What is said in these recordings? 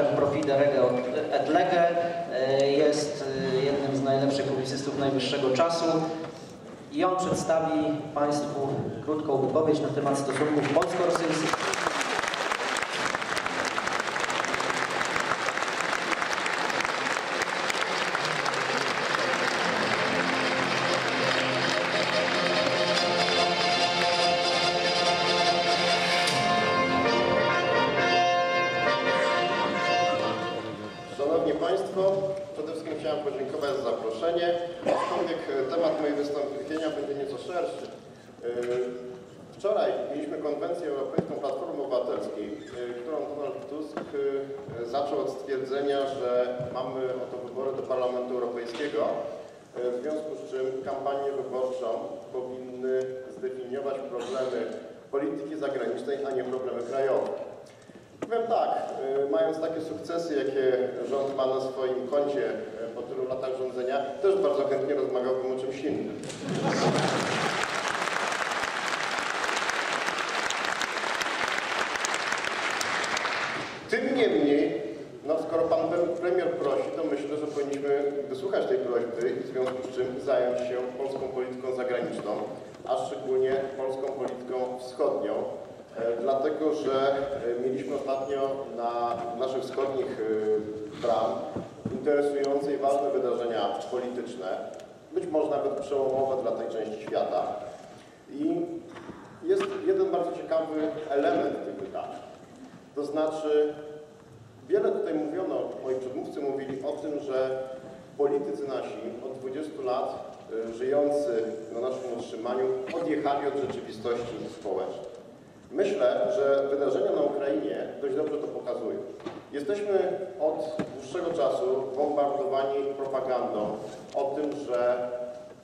szefem Profide Rege et Lege, y, jest y, jednym z najlepszych publicystów najwyższego czasu i on przedstawi Państwu krótką wypowiedź na temat stosunków polsko-rosyjskich. Szanowni Państwo, przede wszystkim chciałem podziękować za zaproszenie, aczkolwiek e, temat mojego wystąpienia będzie nieco szerszy. E, Wczoraj mieliśmy konwencję europejską Platformy Obywatelskiej, e, którą Donald Tusk zaczął od stwierdzenia, że mamy oto wybory do Parlamentu Europejskiego, w związku z czym kampanię wyborczą powinny zdefiniować problemy polityki zagranicznej, a nie problemy krajowe. Powiem tak, y, mając takie sukcesy, jakie rząd ma na swoim koncie y, po tylu latach rządzenia, też bardzo chętnie rozmawiałbym o czymś innym. Tym niemniej, no skoro pan pre- premier prosi, to myślę, że powinniśmy wysłuchać tej prośby i w związku z czym zająć się polską polityką zagraniczną, a szczególnie polską polityką wschodnią. E, Dlatego, że e, mieliśmy ostatnio na naszych wschodnich e, bram interesujące i ważne wydarzenia polityczne, być może nawet przełomowe dla tej części świata. I jest jeden bardzo ciekawy element tych wydarzeń. To znaczy, wiele tutaj mówiono, moi przedmówcy mówili o tym, że politycy nasi od 20 lat żyjący na naszym utrzymaniu odjechali od rzeczywistości społecznej. Myślę, że wydarzenia na Ukrainie dość dobrze to pokazują. Jesteśmy od dłuższego czasu bombardowani propagandą o tym, że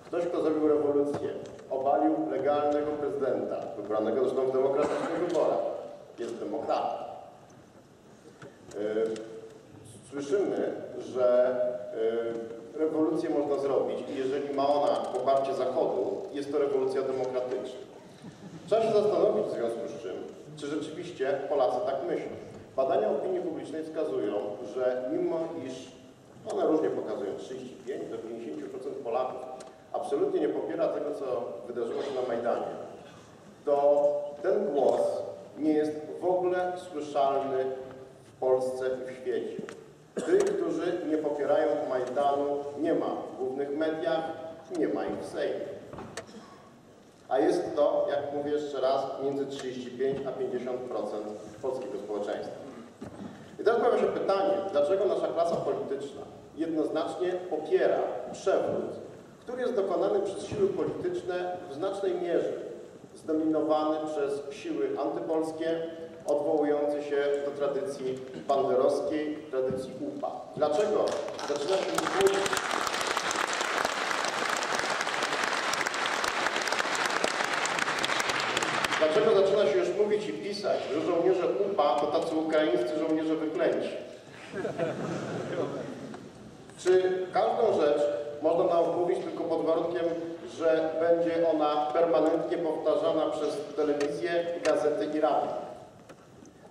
ktoś, kto zrobił rewolucję, obalił legalnego prezydenta, wybranego zresztą w demokratycznych wyborach, jest demokratą. Y, Słyszymy, że y, rewolucję można zrobić i jeżeli ma ona poparcie Zachodu, jest to rewolucja demokratyczna. Trzeba się zastanowić w związku z rzeczywiście Polacy tak myślą. Badania opinii publicznej wskazują, że mimo iż one różnie pokazują 35 do 50% Polaków absolutnie nie popiera tego, co wydarzyło się na Majdanie, to ten głos nie jest w ogóle słyszalny w Polsce i w świecie. Tych, którzy nie popierają Majdanu, nie ma w głównych mediach, nie ma ich w Sejmie. A jest to, jak mówię jeszcze raz, między 35 a 50% polskiego społeczeństwa. I teraz pojawia się pytanie, dlaczego nasza klasa polityczna jednoznacznie popiera przewrót, który jest dokonany przez siły polityczne w znacznej mierze zdominowany przez siły antypolskie, odwołujące się do tradycji banderowskiej, tradycji UPA. Dlaczego zaczyna się mówić Dlaczego zaczyna się już mówić i pisać, że żołnierze UPA to tacy ukraińscy żołnierze wyklęci? Czy każdą rzecz można nam mówić tylko pod warunkiem, że będzie ona permanentnie powtarzana przez telewizję, gazety i radio?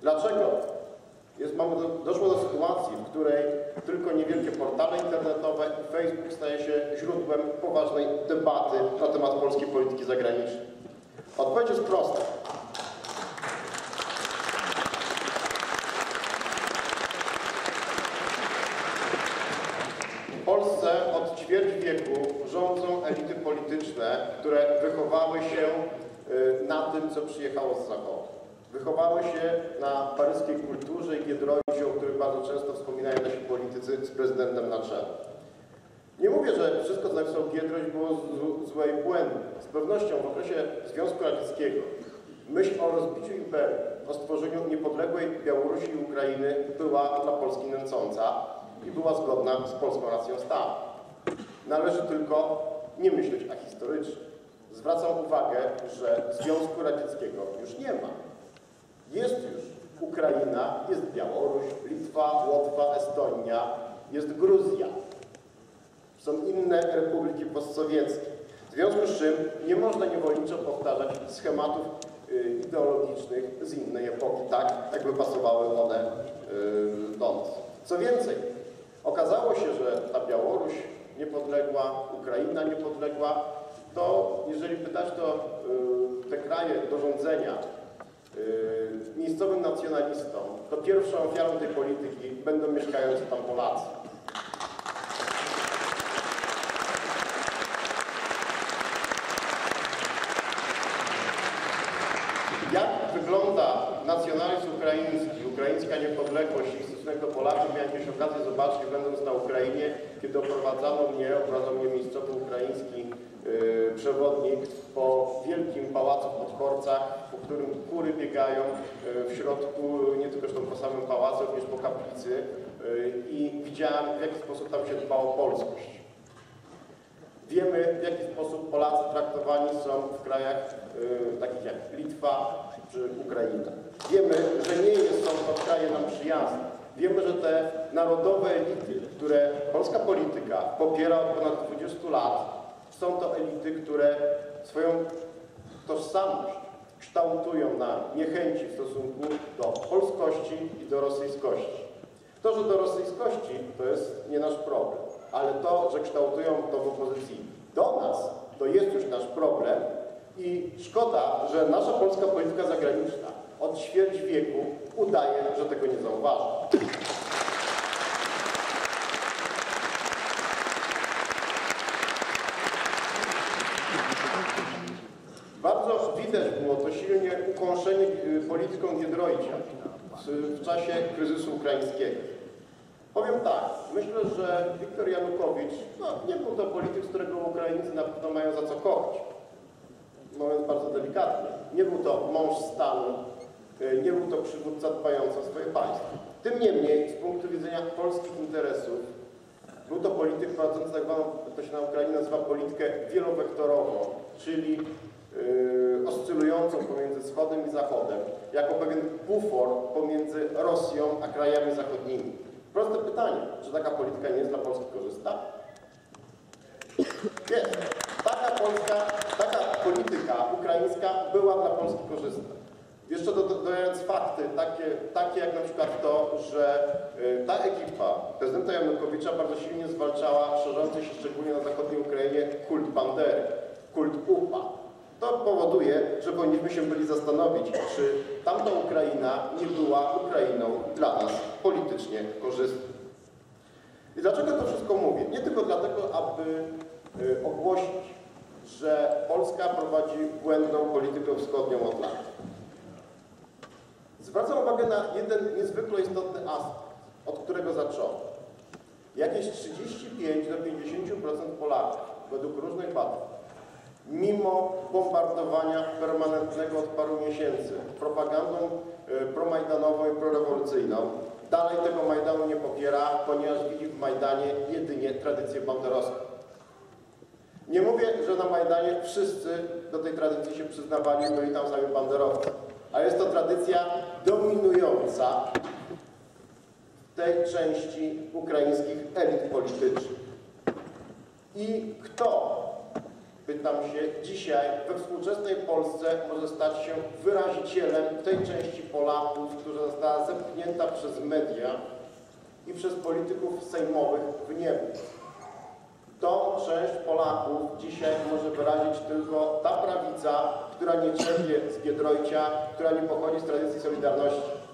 Dlaczego? Jest, mamy do, doszło do sytuacji, w której tylko niewielkie portale internetowe i Facebook staje się źródłem poważnej debaty na temat polskiej polityki zagranicznej. Odpowiedź jest prosta. W Polsce od ćwierć wieku rządzą elity polityczne, które wychowały się y, na tym, co przyjechało z Zachodu. Wychowały się na paryskiej kulturze i Giedroycie, o których bardzo często wspominają nasi politycy z prezydentem na czele. Nie mówię, że wszystko, co napisał Giedroyć było złe i błędne. Z pewnością w okresie Związku Radzieckiego myśl o rozbiciu imperium, o stworzeniu niepodległej Białorusi i Ukrainy była dla Polski nęcąca i była zgodna z polską racją stanu. Należy tylko nie myśleć ahistorycznie. Zwracam uwagę, że Związku Radzieckiego już nie ma. Jest już Ukraina, jest Białoruś, Litwa, Łotwa, Estonia, jest Gruzja. Są inne republiki postsowieckie. W związku z czym nie można niewolniczo powtarzać schematów y, ideologicznych z innej epoki, tak jakby pasowały one y, do nas. Co więcej, okazało się, że ta Białoruś niepodległa, Ukraina niepodległa, to jeżeli pytać to y, te kraje do rządzenia y, miejscowym nacjonalistom, to pierwszą ofiarą tej polityki będą mieszkający tam Polacy. Jak wygląda nacjonalizm ukraiński, niepodległość i stosunek Polaków, miałem jakieś okazję zobaczyć, będąc na Ukrainie, kiedy oprowadzano mnie, oprowadzał mnie miejscowy ukraiński yy, przewodnik po wielkim pałacu w po którym kury biegają yy, w środku, nie tylko zresztą po samym pałacu, również po kaplicy yy, i widziałem, w jaki sposób tam się dba o polskość. Wiemy, w jaki sposób Polacy traktowani są w krajach y, takich jak Litwa czy Ukraina. Wiemy, że nie jest, są to kraje nam przyjazne. Wiemy, że te narodowe elity, które polska polityka popiera od ponad 20 lat, są to elity, które swoją tożsamość kształtują na niechęci w stosunku do polskości i do rosyjskości. To, że do rosyjskości to jest nie nasz problem, ale to, że kształtują to w opozycji do nas, to jest już nasz problem i szkoda, że nasza polska polityka zagraniczna od ćwierć wieku udaje, że tego nie zauważa. Bardzo widać było to silnie ukąszenie y, polityką Giedroycia w- w czasie kryzysu ukraińskiego. Powiem tak, myślę, że Wiktor Janukowicz no, nie był to polityk, z którego Ukraińcy na pewno mają za co kochać. Mówiąc bardzo delikatnie, nie był to mąż stanu, y, nie był to przywódca dbający o swoje państwo. Tym niemniej, z punktu widzenia polskich interesów, był to polityk prowadzący tak zwaną, to się na Ukrainie nazywa politykę wielowektorową, czyli yy, oscylującą pomiędzy wschodem i zachodem, jako pewien bufor pomiędzy Rosją a krajami zachodnimi. Proste pytanie, czy taka polityka nie jest dla Polski korzystna? Jest. Taka Polska, taka polityka ukraińska była dla Polski korzystna. Jeszcze do- do- dodając fakty, takie, takie jak na przykład to, że y, ta ekipa prezydenta Janukowicza bardzo silnie zwalczała szerzący się szczególnie na zachodniej Ukrainie kult Bandery, kult UPA. To powoduje, że powinniśmy się byli zastanowić, czy tamta Ukraina nie była Ukrainą dla nas politycznie korzystną. I dlaczego to wszystko mówię? Nie tylko dlatego, aby y, ogłosić, że Polska prowadzi błędną politykę wschodnią od lat. Zwracam uwagę na jeden niezwykle istotny aspekt, od którego zacząłem. Jakieś 35 do 50% Polaków, według różnych badań, mimo bombardowania permanentnego od paru miesięcy propagandą y, promajdanową i prorewolucyjną, dalej tego Majdanu nie popiera, ponieważ widzi w Majdanie jedynie tradycję banderowską. Nie mówię, że na Majdanie wszyscy do tej tradycji się przyznawali, byli tam sami banderowcy, a jest to tradycja dominująca w tej części ukraińskich elit politycznych. I kto, pytam się, dzisiaj we współczesnej Polsce może stać się wyrazicielem tej części Polaków, która została zepchnięta przez media i przez polityków sejmowych w niebo? Tą część Polaków dzisiaj może wyrazić tylko ta prawica, która nie czerpie z Giedroycia, która nie pochodzi z tradycji Solidarności.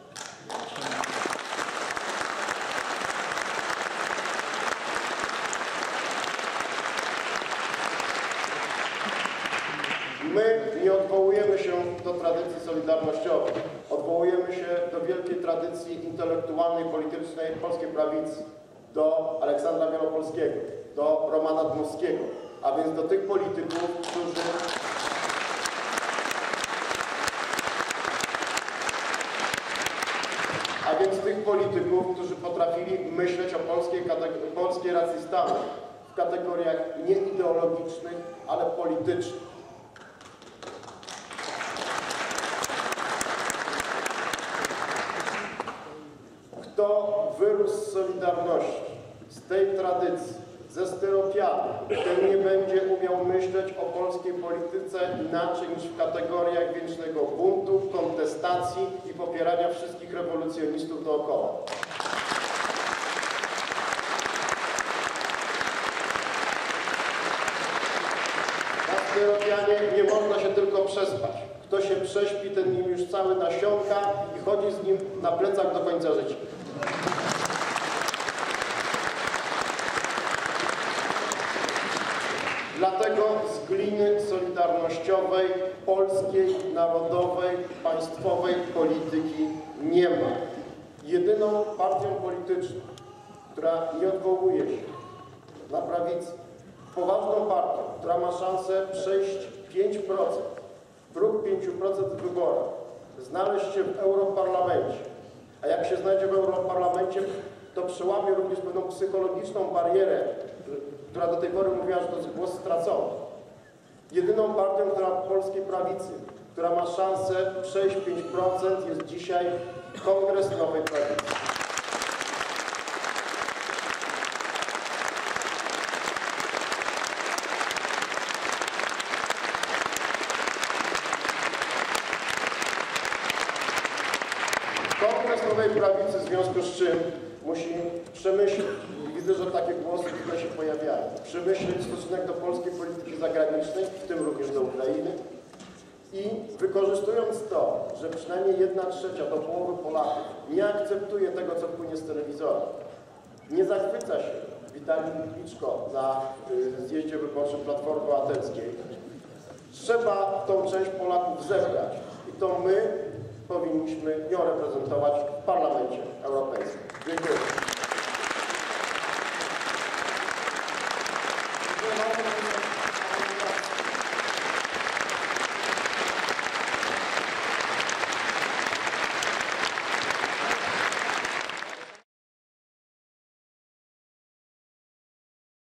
My nie odwołujemy się do tradycji solidarnościowej. Odwołujemy się do wielkiej tradycji intelektualnej, politycznej polskiej prawicy, do Aleksandra Wielopolskiego, do Romana Dmowskiego, a więc do tych polityków, którzy a więc tych polityków, którzy potrafili myśleć o polskiej, polskiej racji stanu w kategoriach nie ideologicznych, ale politycznych. Z Solidarności, z tej tradycji, ze styropianu, ten nie będzie umiał myśleć o polskiej polityce inaczej niż w kategoriach wiecznego buntu, kontestacji i popierania wszystkich rewolucjonistów dookoła. Na styropianie nie można się tylko przespać. Kto się prześpi, ten nim już cały nasiąka i chodzi z nim na plecach do końca życia. Dlatego z gliny solidarnościowej, polskiej, narodowej, państwowej polityki nie ma. Jedyną partią polityczną, która nie odwołuje się na prawicy, poważną partią, która ma szansę przejść 5%, próg 5% w wyborach, znaleźć się w Europarlamencie. A jak się znajdzie w Europarlamencie, to przełamie również pewną psychologiczną barierę, która do tej pory mówiła, że to jest głos stracony. Jedyną partią, która polskiej prawicy, która ma szansę przejść 5% jest dzisiaj Kongres Nowej Prawicy. Kongres Nowej Prawicy, w związku z czym musi przemyśleć, i widzę, że takie głosy tutaj się pojawiają, przemyśleć stosunek do polskiej polityki zagranicznej, w tym również do Ukrainy i wykorzystując to, że przynajmniej jedna trzecia do połowy Polaków nie akceptuje tego, co płynie z telewizora, nie zachwyca się Witalii Kliczko na y, zjeździe wyborczym Platformy Obywatelskiej, trzeba tą część Polaków zebrać i to my powinniśmy ją reprezentować w Parlamencie Europejskim. Dziękuję. Thank you.